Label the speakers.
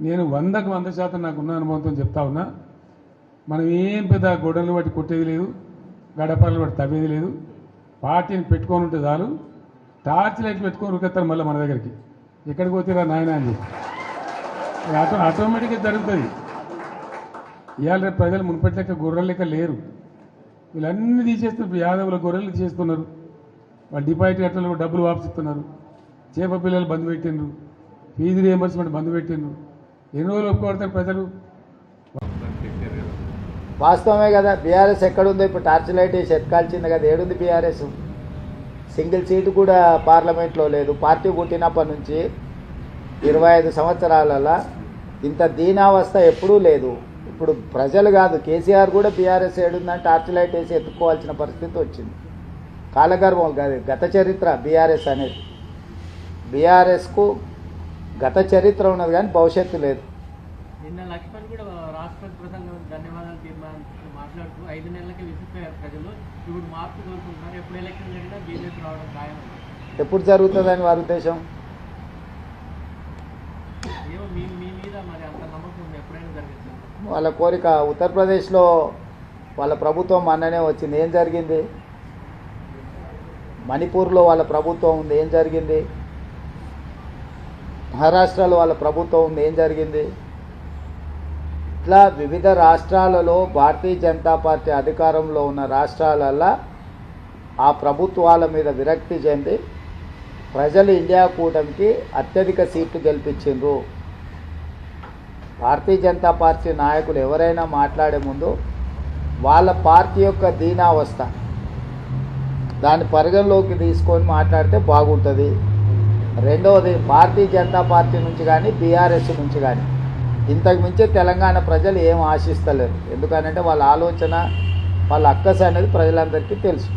Speaker 1: నేను వందకు వంద శాతం నాకున్న అనుభవంతో చెప్తా ఉన్నా మనం ఏం పెద్ద గొడవలు బట్టి కొట్టేది లేదు గడపలు బట్టి తవ్వేది లేదు. పార్టీని పెట్టుకొని ఉంటే చాలు టార్చ్ లైట్ పెట్టుకొని ఉరికెత్తారు మళ్ళీ మన దగ్గరికి. ఎక్కడికి పోతేరా నాయన అని చెప్పి. ఆటో ఆటోమేటిక్గా జరుగుతుంది. ఇవాళ రేపు ప్రజలు మునుపటి లెక్క గొర్రెలు లెక్క లేరు. వీళ్ళన్నీ తీసేస్తున్నారు. ఇప్పుడు యాదవుల గొర్రెలు తీసేస్తున్నారు. వాళ్ళు డిపాజిట్ కట్టలు డబ్బులు వాపసిస్తున్నారు. చేప పిల్లలు బంద్ పెట్టిండ్రు. ఫీజు రియంబర్స్మెంట్ బంద్ పెట్టిండ్రు. ఎన్ని రోజులు ఒప్పుకోడతారు ప్రజలు?
Speaker 2: వాస్తవమే కదా బీఆర్ఎస్ ఎక్కడుందో ఇప్పుడు టార్చ్ లైట్ వేసి ఎత్కాల్చింది కదా ఏడుంది బీఆర్ఎస్? సింగిల్ సీటు కూడా పార్లమెంట్లో లేదు. పార్టీ పుట్టినప్పటి నుంచి ఇరవై ఐదు సంవత్సరాలలో ఇంత దీనావస్థ ఎప్పుడూ లేదు. ఇప్పుడు ప్రజలు కాదు కేసీఆర్ కూడా బీఆర్ఎస్ ఏడుందని టార్చ్ లైట్ వేసి ఎత్తుకోవాల్సిన పరిస్థితి వచ్చింది. కాలగర్వం కాదు గత చరిత్ర బీఆర్ఎస్ అనేది. బీఆర్ఎస్కు గత చరిత్ర ఉన్నది కానీ భవిష్యత్తు లేదు.
Speaker 3: నిన్న లక్ష్మణ్ కూడా రాష్ట్రపతి ప్రసంగం ధన్యవాదాలు తీర్మానం మాట్లాడుతూ ఐదు నెలలకి విసిపోయారు ప్రజలు. ఇప్పుడు మార్పు కోరుకుంటున్నారు. ఎప్పుడు ఎలక్షన్ జరిగినా బీజేపీ రావడం ఖాయం.
Speaker 2: ఎప్పుడు జరుగుతుందని వారి ఉద్దేశం?
Speaker 3: ఏమో మీ మీ మీద మరి అంత నమ్మకం ఉంది. ఎప్పుడైనా జరుగుతుంది
Speaker 2: వాళ్ళ కోరిక ఉత్తరప్రదేశ్లో వాళ్ళ ప్రభుత్వం మొన్ననే వచ్చింది. ఏం జరిగింది? మణిపూర్లో వాళ్ళ ప్రభుత్వం ఉంది. ఏం జరిగింది? మహారాష్ట్రలో వాళ్ళ ప్రభుత్వం ఉంది. ఏం జరిగింది? ఇట్లా వివిధ రాష్ట్రాలలో భారతీయ జనతా పార్టీ అధికారంలో ఉన్న రాష్ట్రాలల్లో ఆ ప్రభుత్వాల మీద విరక్తి చెంది ప్రజలు ఇండియా కూటమికి అత్యధిక సీట్లు గెలిపించిండ్రు. భారతీయ జనతా పార్టీ నాయకులు ఎవరైనా మాట్లాడే ముందు వాళ్ళ పార్టీ యొక్క దీనావస్థ దాన్ని పరిగణలోకి తీసుకొని మాట్లాడితే బాగుంటుంది. రెండవది భారతీయ జనతా పార్టీ నుంచి కానీ బీఆర్ఎస్ నుంచి కానీ ఇంతకు మించే తెలంగాణ ప్రజలు ఏం ఆశిస్తలేరు. ఎందుకనంటే వాళ్ళ ఆలోచన వాళ్ళ అక్కస అనేది ప్రజలందరికీ తెలుసు.